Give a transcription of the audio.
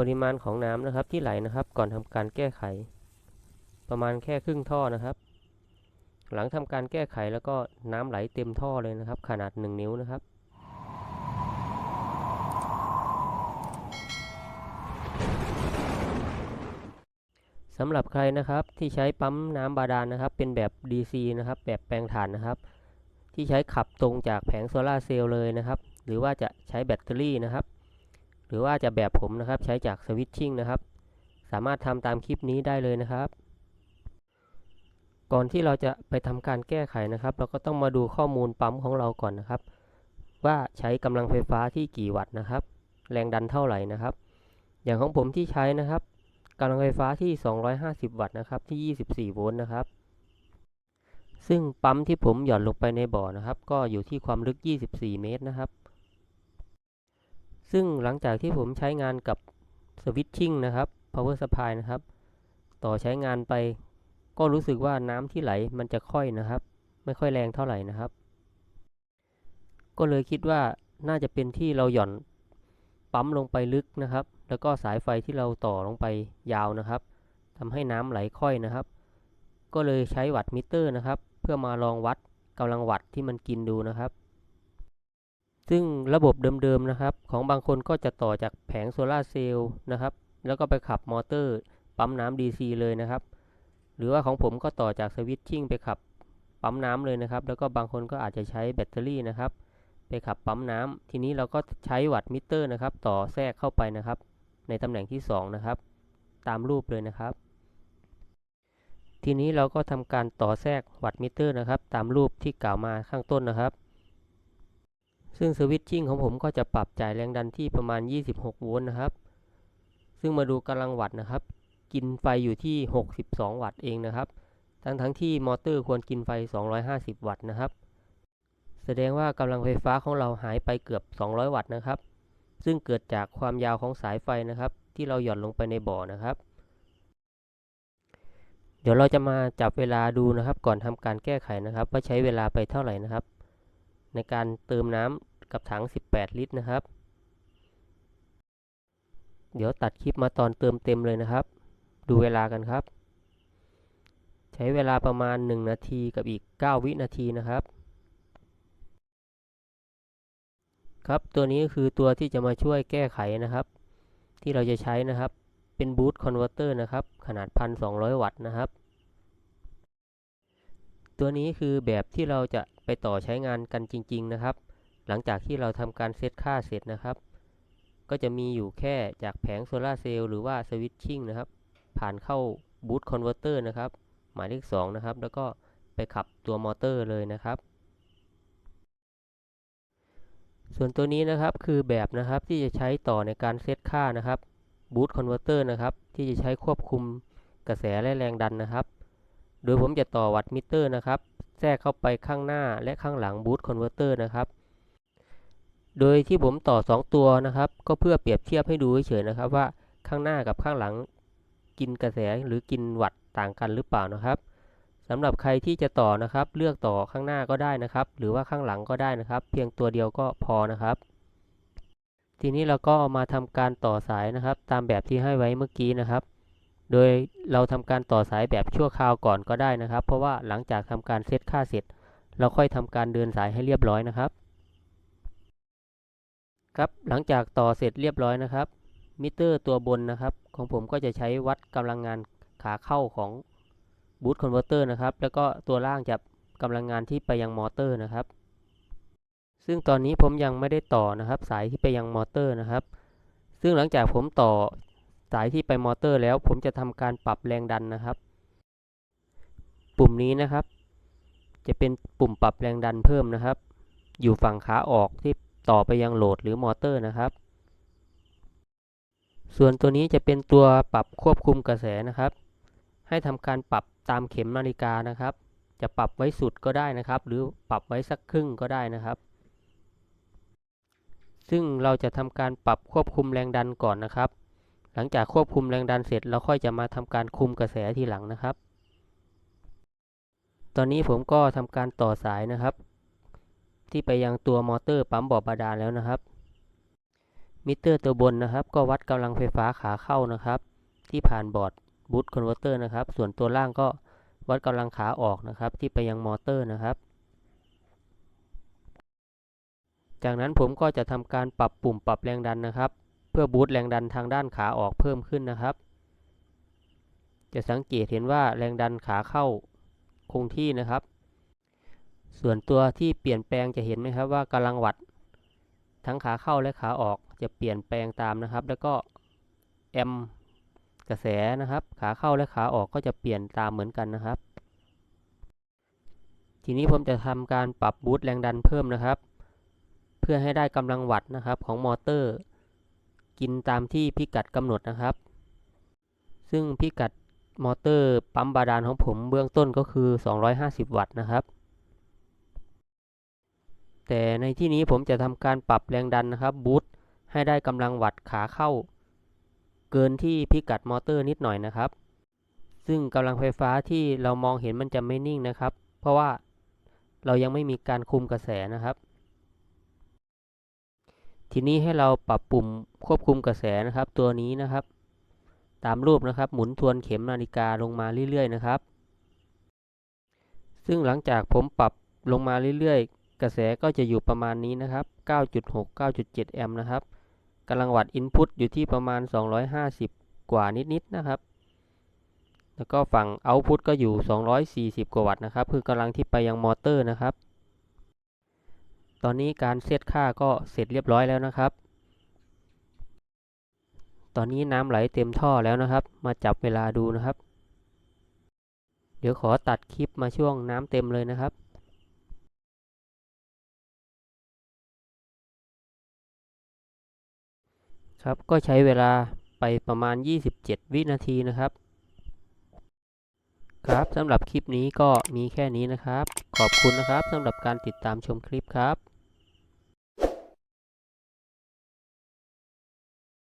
ปริมาณของน้ำนะครับที่ไหลนะครับ ก่อนทำการแก้ไข ประมาณแค่ครึ่งท่อนะครับ หลังทำการแก้ไขแล้วก็น้ำไหลเต็มท่อเลยนะครับ ขนาด 1 นิ้วนะครับสำหรับใครนะครับที่ใช้ปั๊มน้ำบาดาลนะครับ เป็นแบบ DC นะครับ แบบแปลงถ่านนะครับ ที่ใช้ขับตรงจากแผงโซลาเซลล์เลยนะครับ หรือว่าจะใช้แบตเตอรี่นะครับ หรือว่าจะแบบผมนะครับใช้จากสวิตชิ่งนะครับ สามารถทำตามคลิปนี้ได้เลยนะครับ ก่อนที่เราจะไปทำการแก้ไขนะครับ เราก็ต้องมาดูข้อมูลปั๊มของเราก่อนนะครับ ว่าใช้กำลังไฟฟ้าที่กี่วัตต์นะครับ แรงดันเท่าไหร่นะครับ อย่างของผมที่ใช้นะครับกำลังไฟฟ้าที่ 250 วัตต์นะครับที่ 24 โวลต์นะครับ ซึ่งปั๊มที่ผมหย่อนลงไปในบ่อนะครับ ก็อยู่ที่ความลึก 24 เมตรนะครับ ซึ่งหลังจากที่ผมใช้งานกับสวิตชิ่งนะครับ power supply นะครับ ต่อใช้งานไปก็รู้สึกว่าน้ำที่ไหลมันจะค่อยนะครับ ไม่ค่อยแรงเท่าไหร่นะครับ ก็เลยคิดว่าน่าจะเป็นที่เราหย่อนปั๊มลงไปลึกนะครับ แล้วก็สายไฟที่เราต่อลงไปยาวนะครับทำให้น้ำไหลค่อยนะครับ ก็เลยใช้วัตต์มิเตอร์นะครับ เพื่อมาลองวัดกำลังวัตต์ที่มันกินดูนะครับ ซึ่งระบบเดิมๆนะครับ ของบางคนก็จะต่อจากแผงโซลาเซลล์นะครับ แล้วก็ไปขับมอเตอร์ปั๊มน้ำ DC เลยนะครับ หรือว่าของผมก็ต่อจากสวิตชิ่งไปขับปั๊มน้ำเลยนะครับ แล้วก็บางคนก็อาจจะใช้แบตเตอรี่นะครับ ไปขับปั๊มน้ำทีนี้เราก็ใช้วัตต์มิเตอร์นะครับ ต่อแทรกเข้าไปนะครับ ในตำแหน่งที่ 2 นะครับ ตามรูปเลยนะครับ ทีนี้เราก็ทำการต่อแทรกวัตต์มิเตอร์นะครับ ตามรูปที่กล่าวมาข้างต้นนะครับ ซึ่งสวิตชิ่งของผมก็จะปรับจ่ายแรงดันที่ประมาณ 26 โวลต์นะครับ ซึ่งมาดูกำลังวัตต์นะครับ กินไฟอยู่ที่ 62 วัตต์เองนะครับ ทั้งทั้งที่มอเตอร์ควรกินไฟ 250 วัตต์นะครับ แสดงว่ากำลังไฟฟ้าของเราหายไปเกือบ 200 วัตต์นะครับ ซึ่งเกิดจากความยาวของสายไฟนะครับ ที่เราหย่อนลงไปในบ่อนะครับ เดี๋ยวเราจะมาจับเวลาดูนะครับ ก่อนทำการแก้ไขนะครับ ว่าใช้เวลาไปเท่าไหร่นะครับ ในการเติมน้ำกับถัง 18 ลิตรนะครับ เดี๋ยวตัดคลิปมาตอนเติมเต็มเลยนะครับ ดูเวลากันครับ ใช้เวลาประมาณ 1 นาทีกับอีก 9 วินาทีนะครับ ครับตัวนี้คือตัวที่จะมาช่วยแก้ไขนะครับ ที่เราจะใช้นะครับเป็นบูตคอนเวอร์เตอร์นะครับ ขนาด 1,200 วัตต์นะครับ ตัวนี้คือแบบที่เราจะไปต่อใช้งานกันจริง ๆ นะครับ หลังจากที่เราทำการเซตค่าเสร็จนะครับ ก็จะมีอยู่แค่จากแผงโซลาเซลล์หรือว่าสวิตชิ่งนะครับ ผ่านเข้าบูตคอนเวอร์เตอร์นะครับ หมายเลข 2 นะครับ แล้วก็ไปขับตัวมอเตอร์เลยนะครับ ส่วนตัวนี้นะครับคือแบบนะครับที่จะใช้ต่อในการเซตค่านะครับบูตคอนเวอร์เตอร์นะครับ ที่จะใช้ควบคุมกระแสและแรงดันนะครับ โดยผมจะต่อวัตมิเตอร์นะครับ แทรกเข้าไปข้างหน้าและข้างหลังบูตคอนเวอร์เตอร์นะครับ โดยที่ผมต่อ 2 ตัวนะครับ ก็เพื่อเปรียบเทียบให้ดูเฉยๆนะครับ ว่าข้างหน้ากับข้างหลังกินกระแสหรือกินวัตต์ต่างกันหรือเปล่านะครับสำหรับใครที่จะต่อนะครับ เลือกต่อข้างหน้าก็ได้นะครับ หรือว่าข้างหลังก็ได้นะครับ เพียงตัวเดียวก็พอนะครับ ทีนี้เราก็เอามาทำการต่อสายนะครับ ตามแบบที่ให้ไว้เมื่อกี้นะครับ โดยเราทำการต่อสายแบบชั่วคราวก่อนก็ได้นะครับ เพราะว่าหลังจากทำการเซตค่าเสร็จ เราค่อยทำการเดินสายให้เรียบร้อยนะครับ ครับหลังจากต่อเสร็จเรียบร้อยนะครับ มิเตอร์ตัวบนนะครับ ของผมก็จะใช้วัดกำลังงานขาเข้าของบูตคอนเวอร์เตอร์นะครับ แล้วก็ตัวล่างจะกำลังงานที่ไปยังมอเตอร์นะครับ ซึ่งตอนนี้ผมยังไม่ได้ต่อนะครับ สายที่ไปยังมอเตอร์นะครับ ซึ่งหลังจากผมต่อ สายที่ไปมอเตอร์แล้วผมจะทำการปรับแรงดันนะครับ ปุ่มนี้นะครับ จะเป็นปุ่มปรับแรงดันเพิ่มนะครับ อยู่ฝั่งขาออกที่ต่อไปยังโหลดหรือมอเตอร์นะครับ ส่วนตัวนี้จะเป็นตัวปรับควบคุมกระแสนะครับ ให้ทำการปรับตามเข็มนาฬิกานะครับ จะปรับไว้สุดก็ได้นะครับ หรือปรับไว้สักครึ่งก็ได้นะครับ ซึ่งเราจะทำการปรับควบคุมแรงดันก่อนนะครับ หลังจากควบคุมแรงดันเสร็จเราค่อยจะมาทำการคุมกระแสทีหลังนะครับ ตอนนี้ผมก็ทำการต่อสายนะครับ ที่ไปยังตัวมอเตอร์ปั๊มบ่อบาดาลแล้วนะครับมมิเตอร์ตัวบนนะครับ ก็วัดกำลังไฟฟ้าขาเข้านะครับ ที่ผ่านบอร์ดบูตคอนเวอร์เตอร์นะครับ ส่วนตัวล่างก็วัดกำลังขาออกนะครับ ที่ไปยังมอเตอร์นะครับ จากนั้นผมก็จะทำการปรับปุ่มปรับแรงดันนะครับ เพื่อบูตแรงดันทางด้านขาออกเพิ่มขึ้นนะครับ จะสังเกตเห็นว่าแรงดันขาเข้าคงที่นะครับ ส่วนตัวที่เปลี่ยนแปลงจะเห็นไหมครับว่ากำลังวัดทั้งขาเข้าและขาออกจะเปลี่ยนแปลงตามนะครับ แล้วก็แอมกระแสนะครับ ขาเข้าและขาออกก็จะเปลี่ยนตามเหมือนกันนะครับ ทีนี้ผมจะทำการปรับบูตแรงดันเพิ่มนะครับ เพื่อให้ได้กำลังวัตต์นะครับของมอเตอร์ กินตามที่พิกัดกำหนดนะครับ ซึ่งพิกัดมอเตอร์ปั๊มบาดาลของผมเบื้องต้นก็คือ 250 วัตต์นะครับ แต่ในที่นี้ผมจะทำการปรับแรงดันนะครับบูตให้ได้กำลังวัตต์ขาเข้า เกินที่พิกัดมอเตอร์นิดหน่อยนะครับ ซึ่งกำลังไฟฟ้าที่เรามองเห็นมันจะไม่นิ่งนะครับ เพราะว่าเรายังไม่มีการคุมกระแสนะครับ ทีนี้ให้เราปรับปุ่มควบคุมกระแสนะครับ ตัวนี้นะครับ ตามรูปนะครับ หมุนทวนเข็มนาฬิกาลงมาเรื่อยๆนะครับ ซึ่งหลังจากผมปรับลงมาเรื่อยๆ กระแสก็จะอยู่ประมาณนี้นะครับ 9.6 9.7 แอมป์นะครับกำลังวัตต์อินพุตอยู่ที่ประมาณ 250 กว่านิดๆนะครับ แล้วก็ฝั่งเอาต์พุตก็อยู่ 240 กว่าวัตต์นะครับ คือกำลังที่ไปยังมอเตอร์นะครับ ตอนนี้การเซตค่าก็เสร็จเรียบร้อยแล้วนะครับ ตอนนี้น้ำไหลเต็มท่อแล้วนะครับ มาจับเวลาดูนะครับ เดี๋ยวขอตัดคลิปมาช่วงน้ำเต็มเลยนะครับครับก็ใช้เวลาไปประมาณ 27 วินาทีนะครับ ครับสำหรับคลิปนี้ก็มีแค่นี้นะครับ ขอบคุณนะครับสำหรับการติดตามชมคลิปครับ